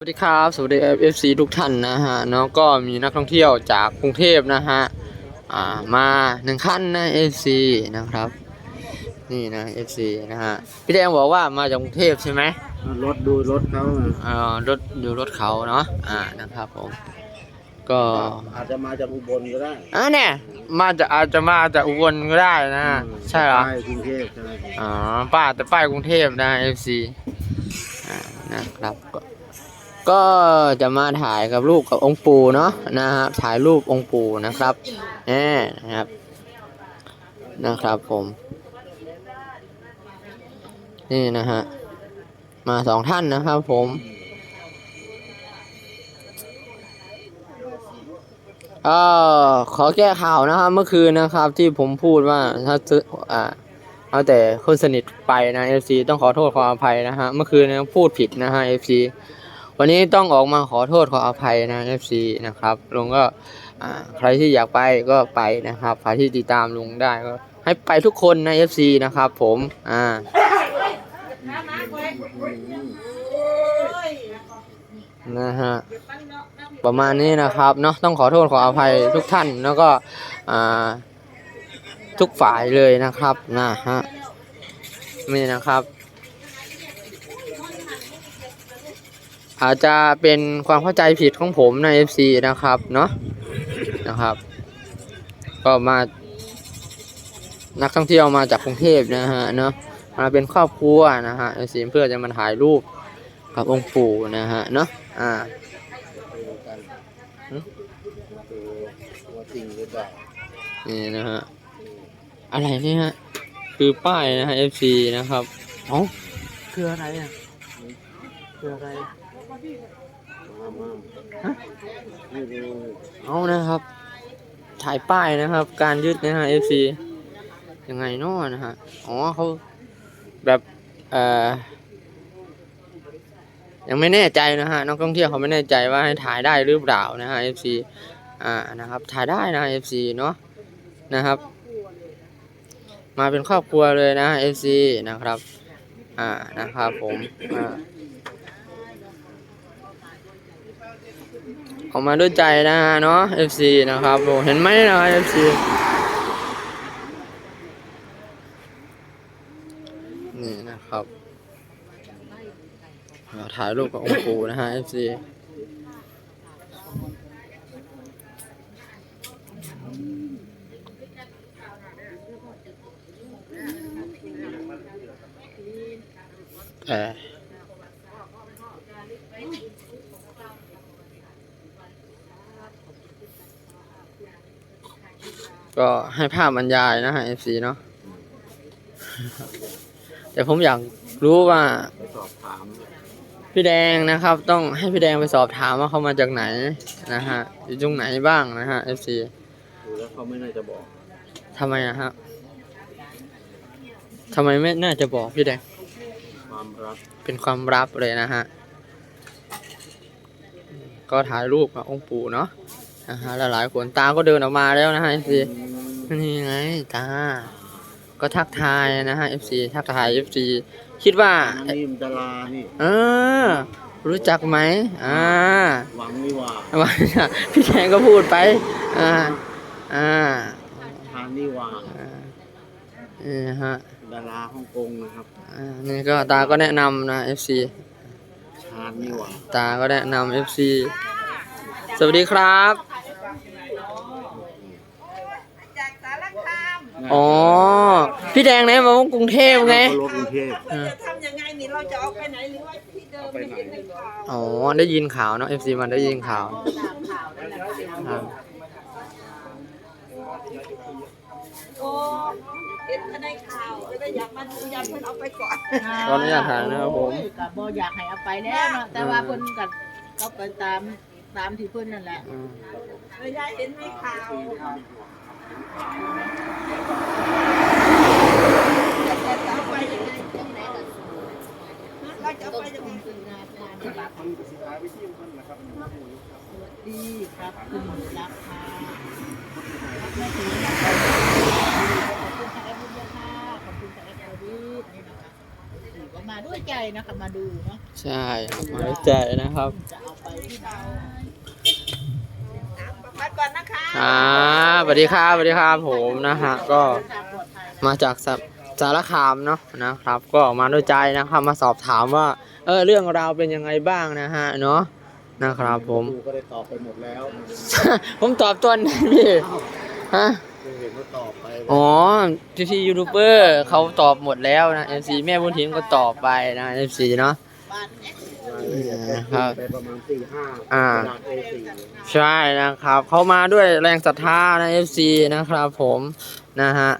สวัสดีครับ สวัสดีเอฟซีทุกท่านนะฮะเนาะก็มีนักท่องเที่ยวจากกรุงเทพนะฮะอ่ามาหนึ่งขั้นนะเอฟซีนะครับ นี่นะเอฟซีนะฮะพี่แดงบอกว่ามาจากกรุงเทพใช่ไหมรถดูรถเขาอะอ่ารถอยู่รถเขาเนาะอ่านะครับผมก็อาจจะมาจากอุบลก็ได้อ่าเนี่ยมาจะอาจจะมาจากอุบลก็ได้นะฮะใช่เหรอใช่กรุงเทพใช่ไหมอ๋อป้าแต่ป้ายกรุงเทพนะเอฟซีอ่านะครับ ก็จะมาถ่ายกับรูปกับองค์ปู่เนาะนะฮะถ่ายรูปองค์ปู่นะครับแน่นะครับ นะครับผม นี่นะฮะมาสองท่านนะครับผมเออขอแก้ข่าวนะครับเมื่อคืนนะครับที่ผมพูดว่าถ้าซื้ออ่าเอาแต่คนสนิทไปนะ FC ต้องขอโทษขออภัยนะฮะเมื่อคืนนะพูดผิดนะฮะ FC วันนี้ต้องออกมาขอโทษขออภัยนะ FC นะครับลุงก็ใครที่อยากไปก็ไปนะครับใครที่ติดตามลุงได้ก็ให้ไปทุกคนนะ FC นะครับผมอ่านะฮะประมาณนี้นะครับเนาะต้องขอโทษขออภัยทุกท่านแล้วก็ทุกฝ่ายเลยนะครับนะฮะนี่นะครับ อาจจะเป็นความเข้าใจผิดของผมใน FC นะครับเนาะนะครับ ก็มา นักท่องเที่ยวมาจากกรุงเทพนะฮะเนาะมาเป็นครอบครัวนะฮะ FC เพื่อจะมาถ่ายรูปกับองค์ปู่นะฮะเนาะอ่านหึดูว่าจริงหรือเปล่านี่นะฮะอะไรเนี่ยฮะคือป้ายนะฮะ FC นะครับเอ้าคืออะไรอะคืออะไร เอานะครับ ถ่ายป้ายนะครับ การยึดนะฮะ FC ยังไงเนาะนะฮะ อ๋อเขาแบบเอ่อยังไม่แน่ใจนะฮะนักท่องเที่ยวเขาไม่แน่ใจว่าให้ถ่ายได้หรือเปล่านะฮะ FC อ่านะครับ ถ่ายได้นะ FC เนาะนะครับ มาเป็นครอบครัวเลยนะ FC นะครับ อ่านะครับผมอ่า ออกมาด้วยใจนะฮะเนาะ FC นะครับผมเห็นไหมนะ FC นี่นะครับถ่ายรูปกับองค์ปู่นะฮะ FC เอ ก็ให้ภาพบรรยายนะฮะ FC เนาะแต่ผมอยากรู้ว่า ไปสอบถามพี่แดงนะครับ ต้องให้พี่แดงไปสอบถามว่าเขามาจากไหนนะฮะอยู่ตรงไหนบ้างนะฮะ FC ดูแล้วเขาไม่น่าจะบอกทำไมอะครับทำไมไม่น่าจะบอกพี่แดง ความรักเป็นความลับเลยนะฮะ ก็ถ่ายรูปกับองค์ปู่เนาะ นะฮะหลายๆคนตาก็เดินออกมาแล้วนะฮะ FC นี่ไงตา ก็ทักทายนะฮะ FC ทักทาย FC คิดว่าอันนี้มันดารานี่เออ รู้จักไหมอ่าหวังนี่หว่าว่าพี่แดงก็พูดไปอ่าอ่าทานนี่หว่าอ่านี่นะฮะดาราฮ่องกงนะครับอ่านี่ก็ตาก็แนะนำนะ FC ชานนี่หว่าตาก็แนะนำ FC สวัสดีครับ จากสารคาม อ๋อ พี่แดงไหนมาจากกรุงเทพไงเขารถกรุงเทพเราจะทำยังไงนี่เราจะเอาไปไหนหรือว่าที่เดิมไม่ได้หนึ่งข่าวอ๋อ ได้ยินข่าวเนาะ FC มันได้ยินข่าวครับโอ้เห็นในข่าวก็เลยอยากมาดูยันเพิ่นเอาไปก่อนตอนนี้อยากถ่ายนะครับผม ก็บ่อยากให้เอาไปแล้วเนาะแต่ว่าเพิ่นก็เขาไปตามตามที่เพิ่นนั่นแหละ อืมเลยยายเห็นในข่าว แต่จะเอาไปยังไงเราจะเอาไปยังไงดีครับคุณรักค่ะแม่ถือนะคะขอบคุณค่ะแอปบุญค่ะขอบคุณค่ะแอปบดี้นี่นะคะถือว่ามาด้วยใจนะคะมาดูเนาะใช่ครับมาด้วยใจนะครับจะเอาไปที่บ้านมาก่อนนะคะอ่าส วัสดีครับสวัสดีครับผมนะฮะก็ทางปลอดภัยมาจากสะสารคามเนาะนะครับ ก็มาด้วยใจนะครับมาสอบถามว่า เออเรื่องราวเป็นยังไงบ้างนะฮะเนาะนะครับผมครูก็ได้ตอบไปหมดแล้ว ผมตอบตัวไหนพี่ฮะคือเห็นว่าตอบไปอ๋อที่ที่ยูทูบเบอร์เขาตอบหมดแล้วนะ MC แม่บุญถิ่นก็ตอบไปนะ MC เนาะบ้า นเนี่ยครับไปประมาณสี่ห้าอ่ากระดาษ A4 ใช่นะครับ เขามาด้วยแรงศรัทธานะ FC นะครับผมนะฮะ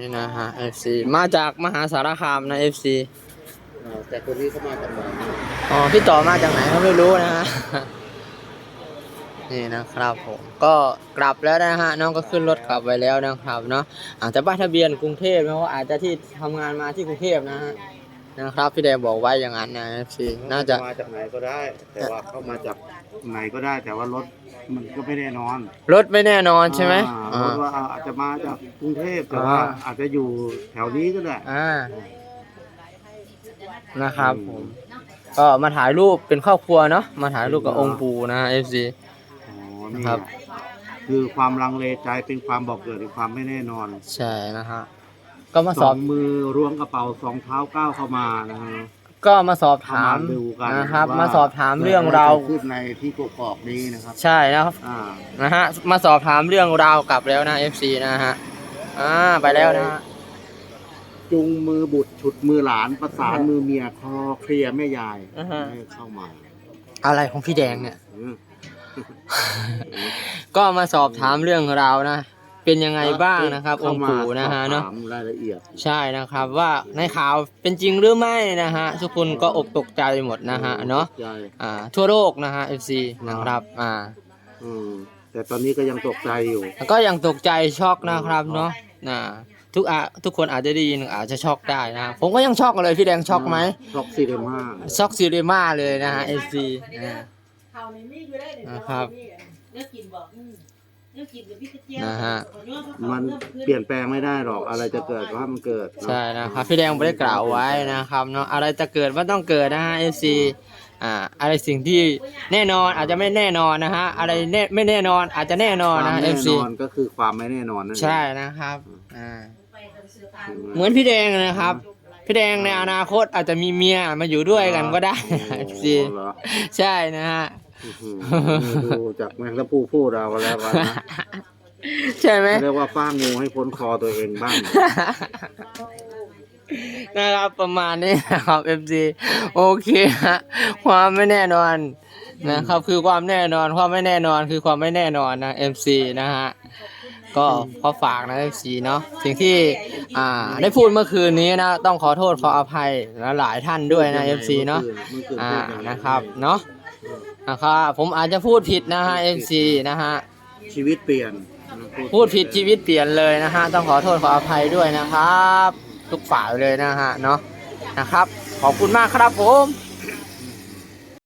นี่นะฮะ FC มาจากมหาสารคามนะ FC อ่าแต่คนนี้เขามาจากไหนอ๋อพี่ต่อมาจากไหนเขาไม่รู้นะฮะ นี่นะครับผมก็กลับแล้วนะฮะน้องก็ขึ้นรถกลับไปแล้วนะครับเนาะอาจจะป้ายทะเบียนกรุงเทพนะเพราะอาจจะที่ทำงานมาที่กรุงเทพนะฮะนะครับพี่แดงบอกไว้อย่างนั้นนะ FC น่าจะมาจากไหนก็ได้ แต่ว่าเขามาจากไหนก็ได้ แต่ว่ารถมันก็ไม่แน่นอน รถไม่แน่นอนใช่ไหมอ่าอ่ารถว่าอาจจะมาจากกรุงเทพแต่ว่าอ่าอาจจะอยู่แถวนี้ก็ได้อ่านะครับผมก็มาถ่ายรูปเป็นครอบครัวเนาะมาถ่ายรูปกับองค์ปู่นะ FC อ๋ อนี่ครับ คือความลังเลใจเป็นความบอกเกิดเป็นความไม่แน่นอนใช่นะฮะก็มาสสออบงมือล้วงกระเป๋าสองเท้าก้าวเข้ามานะฮะ ก็มาสอบถามเอดูกันนะครับ ว่มาสอบถามเรื่องราวกิดะไขึ้นในที่กกอกนี้นะครับใช่นะครับอ่านะฮะมาสอบถามเรื่องราวกลับแล้วนะ FC นะฮะอ่าไปแล้วนะฮะ จุงมือบุตรฉุดมือหลานประสานมือเมียคลอเคลียร์แม่ยายอือฮะ ให้เข้ามาอะไรของพี่แดงเนี่ย อืม ก็มาสอบถามเรื่องราวนะ เป็นยังไงบ้างนะครับ องค์ปู่นะฮะเข้ามาเนาะสอบถามรายละเอียด ใช่นะครับว่าในข่าวเป็นจริงหรือไม่นะฮะทุกคนก็อกตกใจหมดนะฮะเนาะใช่อ่าทั่วโลกนะฮะ FC นะครับอ่าอืมแต่ตอนนี้ก็ยังตกใจอยู่ แล้วก็ยังตกใจช็อกนะครับเนาะนะทุกอะทุกคนอาจจะได้ยินอาจจะช็อกได้นะผมก็ยังช็อกเลยพี่แดงช็อกไหมช็อกซีเดมาช็อกซีเรมาเลยนะฮะ FC อ่าเขาในนี่อยู่ได้เลยนะครับเลือกกินบอกอืมเลือกกินกับพี่กระเจี๊ยบนะฮะ มันเปลี่ยนแปลงไม่ได้หรอกอะไรจะเกิดก็ให้มันเกิดเนอะ ใช่นะครับพี่แดงไม่ได้กล่าวไว้นะครับเนาะอะไรจะเกิดมันต้องเกิดนะฮะ FC อ่าอะไรสิ่งที่แน่นอนอาจจะไม่แน่นอนนะฮะอะไรแน่ไม่แน่นอนอาจจะแน่นคอนวามนะแน่ FC นอนก็คือความไม่แน่นอนนั่นเอง ใช่นะครับอ่าถูกไหมเหมือนพี่แดงนะครับ พี่แดงในอนาคตอาจจะมีเมียมาอยู่ด้วยกันก็ได้อ๋อ FC เหรอใช่นะฮะอื้อหือ ดูจากแมงละพูพูดเราแล้ววันนะใช่ไหมเรียกว่าฟ้างูให้พ้นคอตัวเองบ้าง นะครับประมาณนี้นะครับ FC โอเคฮะความไม่แน่นอนนะครับคือความแน่นอนความไม่แน่นอนคือความไม่แน่นอนนะ MC นะฮะก็ขอฝากนะ FC เนาะสิ่งที่อ่าได้พูดเมื่อคืนนี้นะต้องขอโทษขออภัยและหลายท่านด้วยนะ FC เนาะมื่คืนอ่าพูดยังไงนะครับเนาะ นะครับผมอาจจะพูดผิดนะฮะ FC นะฮะ ชีวิตเปลี่ยนนะพูดผิดชีวิตเปลี่ยนเลยนะฮะ ต้องขอโทษขออภัยด้วยนะครับ ทุกฝ่ายเลยนะฮะเนาะนะครับ ขอบคุณมากครับผม